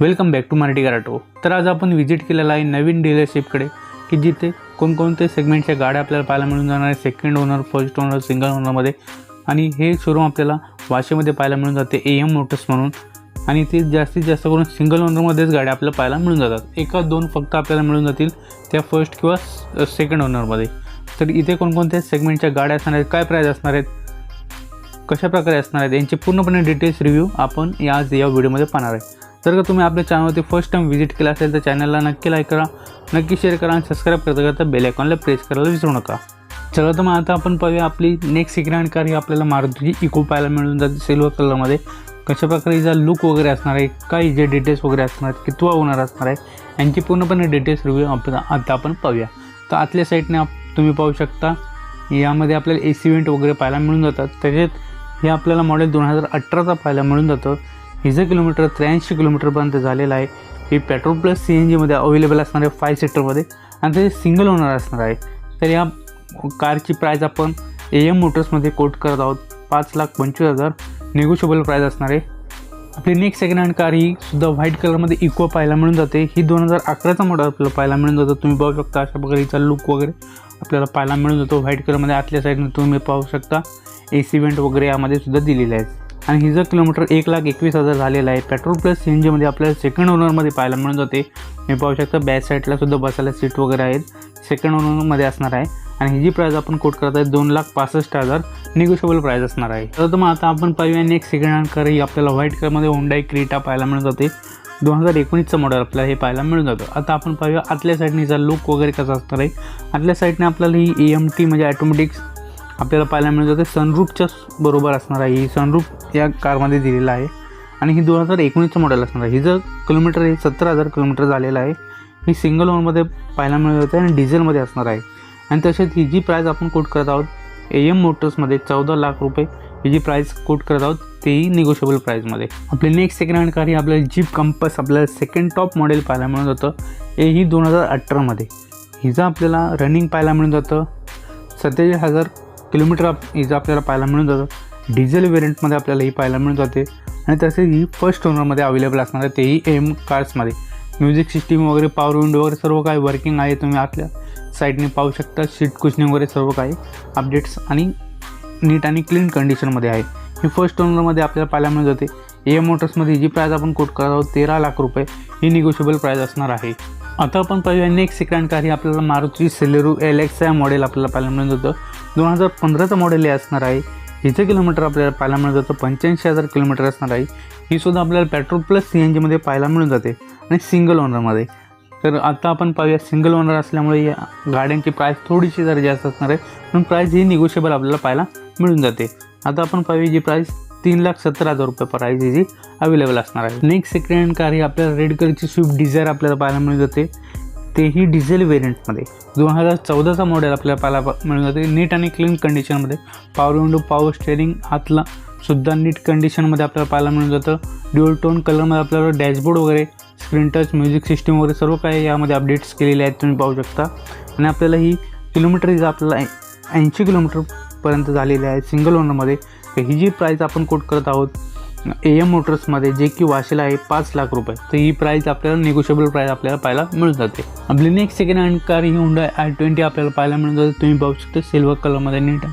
Welcome back to Marathi गराटो तर आज आपण व्हिजिट केलेला आहे नवीन डीलरशिपकडे की जिथे कोणकोणते सेगमेंटच्या गाड्या आपल्याला पाहायला मिळून जाणार आहे second owner first owner single ओनरमध्ये आणि हे शोरूम आपल्याला वाशीमध्ये पाहायला मिळून जाते ए एम मोटर्स म्हणून. आणि ते जास्तीत जास्त करून सिंगल ओनरमध्येच गाड्या आपल्याला पाहायला मिळून जातात. एका दोन फक्त आपल्याला मिळून जातील त्या फर्स्ट किंवा सेकंड ओनरमध्ये तर इथे कोणकोणत्या सेगमेंटच्या गाड्या असणार आहेत काय प्राईज असणार आहेत कशा प्रकारे असणार आहेत यांचे पूर्णपणे डिटेल्स रिव्ह्यू आपण या आज या व्हिडिओमध्ये पाहणार आहे. जर का तुम्ही आपल्या चॅनलवरती फर्स्ट टाइम व्हिजिट केला असेल तर चॅनलला नक्की लाईक करा. नक्की शेअर करा आणि सबस्क्राईब करता करता बेल आयकॉनला प्रेस करायला विसरू नका. चला तर मग आता आपण पाहूया आपली नेक्स्ट सेकंड कार ही आपल्याला मारुतीची इको पाहायला मिळून जाते सिल्वर कलरमध्ये कशा प्रकारे हिचा लुक वगैरे असणार आहे काही जे डिटेल्स वगैरे असणार आहेत कितवा होणार असणार आहे यांची पूर्णपणे डिटेल्स रिव्ह्यू आपण आता आपण पाहूया. तर आतल्या साईडने आप तुम्ही पाहू शकता यामध्ये आपल्याला ए सी वगैरे पाहायला मिळून जातात. त्याच्यात हे आपल्याला मॉडेल दोन हजार अठराचा पाहायला मिळून जातं. हिचं किलोमीटर त्र्याऐंशी किलोमीटरपर्यंत झालेलं आहे. हे पेट्रोल प्लस सी एन जीमध्ये अवेलेबल असणार आहे फाय सीटरमध्ये आणि ते सिंगल ओनर असणार आहे. तर या कारची प्राईज आपण ए एम मोटर्समध्ये कोट करत आहोत. पाच लाख पंचवीस हजार निगोशिएबल प्राईज असणार आहे. आपली नेक्स्ट सेकंड हँड कार ही सुद्धा व्हाईट कलरमध्ये इको पाहायला मिळून जाते. ही दोन हजार अकराचा मॉडल आपल्याला पाहायला मिळून जातं. तुम्ही पाहू शकता अशा प्रकारे हिचा लुक वगैरे आपल्याला पाहायला मिळून जातो. व्हाईट कलरमध्ये आतल्या साईडने तुम्ही पाहू शकता. ए सी वेंट वगैरे यामध्ये सुद्धा दिलेले आहेत. आणि हिचं किलोमीटर एक लाख एकवीस हजार झालेलं आहे पेट्रोल प्लस सी एन जीमध्ये आपल्याला सेकंड ओनरमध्ये पाहायला मिळून जाते. मी पाहू शकता बॅक साईडला सुद्धा बसायला सीट वगैरे आहेत. सेकंड ओनरमध्ये असणार आहे. आणि ही जी प्राईज आपण कोट करत आहे दोन लाख पासष्ट हजार निगोशिएबल प्राईज असणार आहे. तर मग आता आपण पाहूया नेक्स्ट सेकंड हँड कार ही आपल्याला व्हाईट कलरमध्ये होंडाई क्रीटा पाहायला मिळून जाते. दोन हजार एकोणीसचं मॉडेल आपल्याला हे पाहायला मिळून जातं. आता आपण पाहूया आतल्या साईडने लुक वगैरे कसा असणार आहे. आतल्या साईडने आपल्याला ही ए एम टी म्हणजे ॲटोमॅटिक्स आपल्याला पाहायला मिळून जाते. सनरूपच्या बरोबर असणार आहे. ही सनरूप या कारमध्ये दिलेला आहे. आणि ही दोन हजार एकोणीसचं मॉडेल असणार आहे. हिचं किलोमीटर हे सत्तर हजार किलोमीटर झालेलं आहे. ही सिंगल ओनमध्ये पाहायला मिळत जाते आणि डिझेलमध्ये असणार आहे. आणि तसेच ही जी प्राईज आपण कोट करत आहोत ए एम मोटर्समध्ये चौदा लाख रुपये ही जी प्राईज कोट करत आहोत तेही निगोशिएबल प्राईजमध्ये आपली नेक्स्ट सेकंड हँड कार ही आपल्याला जीप कंपस आपल्याला सेकंड टॉप मॉडेल पाहायला मिळून जातं. हे ही दोन हजार अठरामध्ये हिचं आपल्याला रनिंग पाहायला मिळून जातं सत्तेचाळीस हजार किलोमीटर आप हिचं आपल्याला पाहायला मिळून जातं. डिझेल वेरियंटमध्ये आपल्याला ही पाहायला मिळून जाते. आणि तसेच ही फर्स्ट ओनरमध्ये अवेलेबल असणार आहे तेही एम कार्समध्ये म्युझिक सिस्टीम वगैरे पॉवर विंडो वगैरे सर्व काही वर्किंग आहे. तुम्ही आतल्या साईडने पाहू शकता. सीट कुशनिंग वगैरे सर्व काही अपडेट्स आणि नीट आणि क्लीन कंडिशनमध्ये आहे. ही फर्स्ट ओनरमध्ये आपल्याला पाहायला मिळून जाते. ए एम मोटर्समध्ये जी प्राईज आपण कोट करत आहोत तेरा लाख रुपये. ही निगोशिएबल प्राईज असणार आहे. आता आपण पाहूया नेक्स्ट सेकंड कार ही आपल्याला मारुती सेलेरू एल एक्स या मॉडेल आपल्याला पाहायला मिळत जातं दोन हजार पंधराचं मॉडेल हे असणार आहे. हिचं किलोमीटर आपल्याला पाहायला मिळत जातं पंच्याऐंशी हजार किलोमीटर असणार आहे. ही सुद्धा आपल्याला पेट्रोल प्लस सी एन जीमध्ये पाहायला मिळून जाते. आणि सिंगल ओनरमध्ये तर आता आपण पाहूया सिंगल ओनर असल्यामुळे या गाड्यांची प्राईस थोडीशी जरा जास्त असणार आहे. पण प्राईस ही निगोशिएबल आपल्याला पाहायला मिळून जाते. आता आपण पाहूया जी प्राईस तीन लाख सत्तर हजार रुपये पर ही जी अवेलेबल असणार आहे. नेक्स्ट सेकंड कार ही आपल्याला रेड कलरची स्विफ्ट डिझायर आपल्याला पाहायला मिळून जाते. तेही डिझेल व्हेरियंटमध्ये दोन हजार चौदाचा मॉडेल आपल्याला पाहायला मिळून जाते. नीट आणि क्लीन कंडिशनमध्ये पॉवर विंडो पॉवर स्टेअरिंग आतला सुद्धा नीट कंडिशनमध्ये आपल्याला पाहायला मिळून जातं. ड्युअल टोन कलरमध्ये आपल्याला डॅशबोर्ड वगैरे स्क्रीन टच म्युझिक सिस्टीम वगैरे सर्व काही यामध्ये अपडेट्स केलेले आहेत तुम्ही पाहू शकता. आणि आपल्याला ही किलोमीटर आपल्याला ऐंशी किलोमीटरपर्यंत झालेली आहे सिंगल ओनरमध्ये तर ही जी प्राईस आपण कोट करत आहोत ए एम मोटर्समध्ये जे की वाशीला आहे पाच लाख रुपये. तर ही प्राईस आपल्याला निगोशिएबल प्राईस आपल्याला पाहायला मिळून जाते. आपली नेक्स्ट सेकंड हँड कार ही हुंडा आय ट्वेंटी आपल्याला पाहायला मिळून जाते. तुम्ही पाहू शकता सिल्वर कलरमध्ये नीट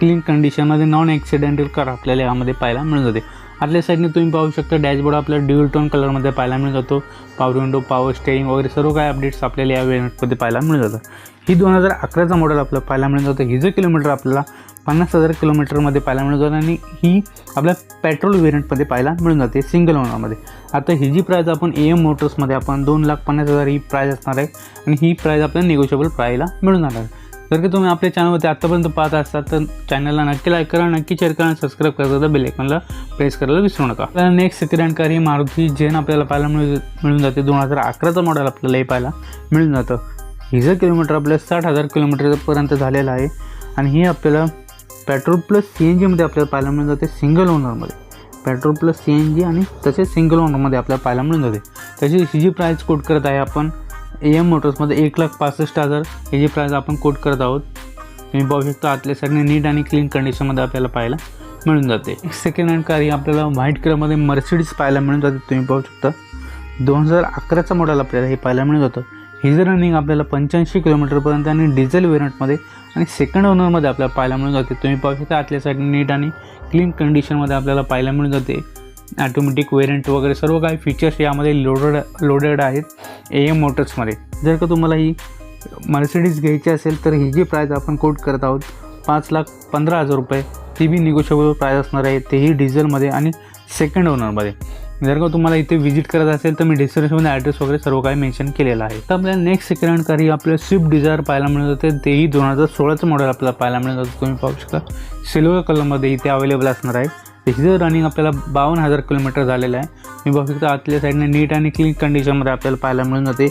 क्लीन कंडिशनमध्ये नॉन ॲक्सिडेंटल कार आपल्याला यामध्ये पाहायला मिळून जाते. आतल्या साईडने तुम्ही पाहू शकता डॅशबोर्ड आपल्याला ड्युअल टोन कलरमध्ये पाहायला मिळून जातो. पॉवर विंडो पॉवर स्टेरिंग वगैरे सर्व काही अपडेट्स आपल्याला या वेरियंटमध्ये पाहायला मिळून जातात. ही दोन हजार अकराचा मॉडेल आपल्याला पाहायला मिळून जातं. हिचं किलोमीटर आपल्याला पन्नास हजार किलोमीटरमध्ये पाहायला मिळून जातं आणि ही आपल्या पेट्रोल व्हेरियंटमध्ये पाहायला मिळून जाते सिंगल ओनरमध्ये आता ही जी प्राईज आपण ए एम मोटर्समध्ये आपण दोन लाख पन्नास हजार ही प्राईज असणार आहे आणि ही प्राईज आपल्याला निगोशिएबल प्राईला मिळून जाणार आहे. जर की तुम्ही आपल्या चॅनलवरती आत्तापर्यंत पाहत असतात तर चॅनलला नक्की लाईक करा नक्की शेअर करा आणि सबस्क्राईब करा तर बेलेकनला प्रेस करायला विसरू नका. आपल्याला नेक्स्ट सेकंड कार ही मारुती जेन आपल्याला पाहायला मिळू मिळून जाते. दोन हजार अकराचं मॉडेल आपल्याला हे पाहायला मिळून जातं. हिचं किलोमीटर आपल्याला साठ हजार किलोमीटरपर्यंत झालेलं आहे आणि ही आपल्याला पेट्रोल प्लस सी एन जीमध्ये आपल्याला पाहायला मिळून जाते single ओनरमध्ये petrol plus C N G आणि तसेच सिंगल ओनरमध्ये आपल्याला पाहायला मिळून जाते. त्याची ही जी प्राईस कोट करत आहे आपण ए एम मोटर्समध्ये एक लाख पासष्ट हजार ही जी प्राईस आपण कोट करत आहोत तुम्ही पाहू शकता आतल्या साईडने नीट आणि क्लीन कंडिशनमध्ये आपल्याला पाहायला मिळून जाते. सेकंड हँड कार ही आपल्याला व्हाईट कलरमध्ये मर्सिडीज पाहायला मिळून जाते तुम्ही पाहू शकता. दोन हजार अकराचा मॉडेल आपल्याला हे पाहायला मिळून जातं. ही जर रनिंग आपल्याला पंच्याऐंशी किलोमीटरपर्यंत आणि डिझेल वेरियंटमध्ये आणि सेकंड ओनरमध्ये आपल्याला पाहायला मिळून जाते. तुम्ही पाहू शकता आतल्या साईड नीट आणि क्लीन कंडिशनमध्ये आपल्याला पाहायला मिळून जाते. ॲटोमॅटिक वेरियंट वगैरे सर्व काही फीचर्स यामध्ये लोडेड लोडेड आहेत ए एम मोटर्समध्ये जर का तुम्हाला ही मर्सिडीज घ्यायची असेल तर ही जी प्राईज आपण कोट करत आहोत पाच लाख पंधरा हजार रुपये ती बी निगोशिएबल प्राईज असणार आहे. तेही डिझेलमध्ये आणि सेकंड ओनरमध्ये जर का तुम्हाला इथे व्हिजिट करत असेल तर मी डिस्क्रिप्शनमध्ये ॲड्रेस वगैरे सर्व काही मेन्शन केलेलं आहे. तर आपल्याला नेक्स्ट सेकंड काही आपल्याला स्विफ्ट डिझायर पाहायला मिळत होते. तेही दोन हजार सोळाचं मॉडेल आपल्याला पाहायला मिळत होतं. तुम्ही पाहू शकता. सिल्वर कलरमध्ये इथे अवेलेबल असणार आहे. त्याची रनिंग आपल्याला बावन्न हजार किलोमीटर झालेलं आहे. मी बघू शकता आतल्या साईडने नीट आणि क्लीन कंडिशनमध्ये आपल्याला पाहायला मिळून जाते.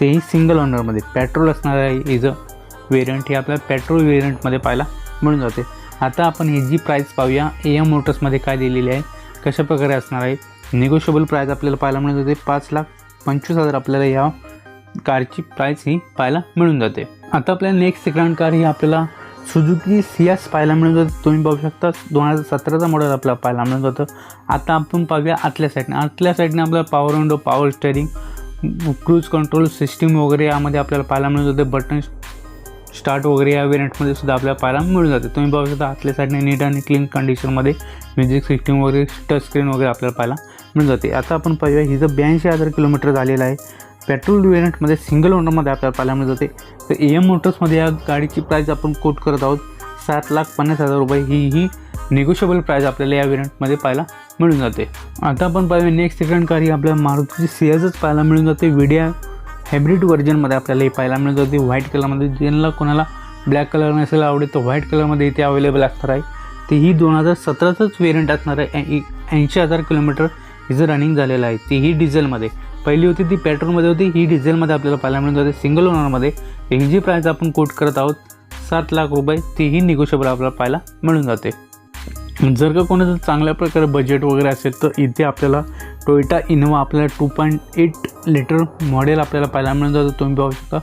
तेही सिंगल ओनरमध्ये पेट्रोल असणार आहे इज अ वेरियंट हे आपल्याला पेट्रोल वेरियंटमध्ये पाहायला मिळून जाते. आता आपण ही जी प्राईस पाहूया ए एम मोटर्समध्ये काय दिलेली आहे. कशा प्रकारे असणार आहे? निगोशिएबल प्राईस आपल्याला पाहायला मिळून जाते. पाच लाख पंचवीस हजार आपल्याला या कारची प्राईस ही पाहायला मिळून जाते. आता आपल्याला नेक्स्ट सेकंड कार ही आपल्याला सुजुकी सियास पाहायला मिळून जातं. तुम्ही बघू शकता दोन हजार सतराचा मॉडेल आपल्याला पाहायला मिळून जातं. आता आपण पाहूया आतल्या साईडने आतल्या साईडने आपल्याला power window power steering cruise control system वगैरे यामध्ये आपल्याला पाहायला मिळून जाते. बटन स्टार्ट वगैरे या वेरियंटमध्ये सुद्धा आपल्याला पाहायला मिळून जाते. तुम्ही बघू शकता आतल्या साईडने नीट आणि क्लीन कंडिशनमध्ये म्युझिक सिस्टीम वगैरे टच स्क्रीन वगैरे आपल्याला पाहायला मिळून जाते. आता आपण पाहूया हिचं ब्याऐंशी हजार किलोमीटर झालेलं आहे पेट्रोल वेरियंटमध्ये सिंगल ओनरमध्ये आपल्याला पाहायला मिळत जाते. तर ए एम मोटर्समध्ये या गाडीची प्राईस आपण कोट करत आहोत सात लाख पन्नास हजार रुपये. ही ही निगोशिएबल प्राईस आपल्याला या वेरियंटमध्ये पाहायला मिळून जाते. आता आपण पाहूया नेक्स्ट सेकंड कार ही आपल्याला मारुतीची सियाजच पाहायला मिळून जाते. विडिया हायब्रिड व्हर्जनमध्ये आपल्याला हे पाहायला मिळत. ते व्हाईट कलरमध्ये ज्यांना कोणाला ब्लॅक कलर नसेल आवडेल तर व्हाईट कलरमध्ये इथे अवेलेबल असणार आहे. ते ही दोन हजार सतराचंच वेरियंट असणार आहे. ऐंशी हजार किलोमीटर हिचं रनिंग झालेलं आहे. तीही डिझेलमध्ये पहिली होती ती पेट्रोलमध्ये होती. ही डिझेलमध्ये आपल्याला पाहायला मिळून जाते सिंगल ओनरमध्ये ही जी प्राईस आपण कोट करत आहोत सात लाख रुपये तीही निगोशिएबल आपल्याला पाहायला मिळून जाते. जर का कोणाचं चांगल्या प्रकारे बजेट वगैरे असेल तर इथे आपल्याला टोयोटा इनोवा आपल्याला two point eight litre model आपल्याला पाहायला मिळून जातं. तुम्ही पाहू शकता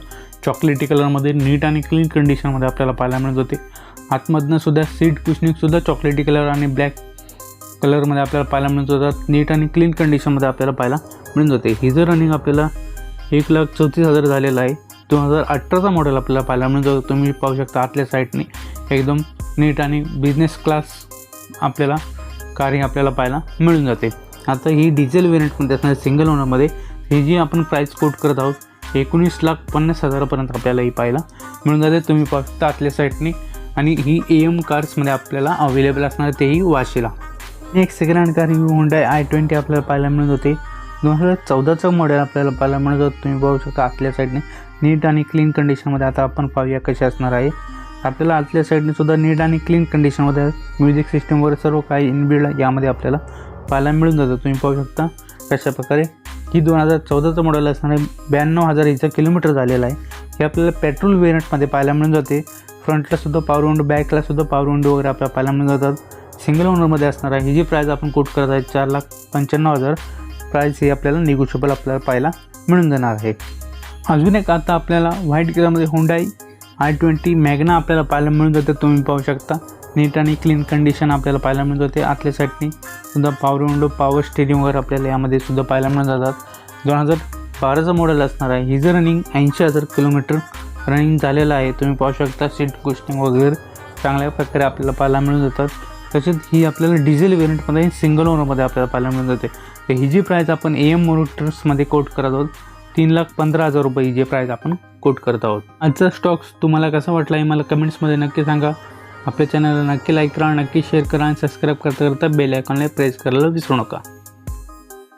चॉकलेटी कलरमध्ये नीट आणि क्लीन कंडिशनमध्ये आपल्याला पाहायला मिळत जाते. आतमधनं सुद्धा सीट कुशनिकसुद्धा चॉकलेटी कलर आणि ब्लॅक कलरमध्ये आपल्याला पाहायला मिळत जातात. नीट आणि क्लीन कंडिशनमध्ये आपल्याला पाहायला मिळून जाते. ही जर रनिंग आपल्याला एक लाख चौतीस हजार झालेला आहे दोन हजार अठराचा मॉडेल आपल्याला पाहायला मिळून जातो. तुम्ही पाहू शकता आतल्या साईडने एकदम नीट आणि बिझनेस क्लास आपल्याला कार्य आपल्याला पाहायला मिळून जाते. आता ही डिझेल वेरियंटमध्ये असणार सिंगल ओनरमध्ये ही जी आपण प्राईस कोट करत आहोत एकोणीस लाख पन्नास हजारापर्यंत आपल्याला ही पाहायला मिळून जाते. तुम्ही पाहू शकता आतल्या साईडने आणि ही ए एम कार्समध्ये आपल्याला अवेलेबल असणार तेही वाशीला. नेक्स्ट सेकंड हँड कार ही हुंडाय आय ट्वेंटी आपल्याला पाहायला मिळत होते दोन हजार चौदाचं मॉडेल आपल्याला पाहायला मिळत होतं तुम्ही पाहू शकता आतल्या साईडने नीट आणि क्लीन कंडिशनमध्ये आता आपण पाहूया कशी असणार आहे. आपल्याला आतल्या साईडने सुद्धा नीट आणि क्लीन कंडिशनमध्ये म्युझिक सिस्टम वगैरे सर्व काही इनबिल्ड यामध्ये आपल्याला पाहायला मिळून जातं. तुम्ही पाहू शकता कशा प्रकारे ही दोन हजार चौदाचं मॉडेल असणार आहे ब्याण्णव हजार हिचं किलोमीटर झालेलं आहे. हे आपल्याला पेट्रोल वेरियंटमध्ये पाहायला मिळून जाते. फ्रंटलासुद्धा पावर विंडो बॅकला सुद्धा विंडो वगैरे आपल्याला पाहायला मिळून जातात. सिंगल ओनरमध्ये असणार आहे. ही जी प्राईज आपण कोट करत आहे चार लाख पंच्याण्णव हजार प्राईस ही आपल्याला निगोशिएबल आपल्याला पाहायला मिळून जाणार आहे. अजून एक आता आपल्याला व्हाईट कलरमध्ये होंडाई आय ट्वेंटी मॅग्ना आपल्याला पाहायला मिळून जाते तुम्ही पाहू शकता. नीट आणि क्लीन कंडिशन आपल्याला पाहायला मिळून जाते. आतल्या साईडनी सुद्धा पॉवर विंडो पॉवर स्टेरिंग वगैरे आपल्याला यामध्ये सुद्धा पाहायला मिळून जातात. दोन हजार बाराचं मॉडेल असणार आहे. हिचं रनिंग ऐंशी हजार किलोमीटर रनिंग झालेलं आहे तुम्ही पाहू शकता. सीट कुस्टिंग वगैरे चांगल्या प्रकारे आपल्याला पाहायला मिळून जातात. तसेच ही आपल्याला डिझेल वेरियंटमध्ये सिंगल ओनरमध्ये आपल्याला पाहायला मिळून जाते. तर ही जी प्राईस आपण ए एम मोटर्समध्ये कोट करत आहोत तीन लाख पंधरा हजार रुपये ही जी प्राईस आपण कोट करत आहोत. आजचा स्टॉक्स तुम्हाला कसा वाटला हे मला कमेंट्समध्ये नक्की सांगा. आपल्या चॅनलला नक्की लाईक करा नक्की शेअर करा आणि सबस्क्राईब करता करता बेल आयकॉनला प्रेस करायला विसरू नका.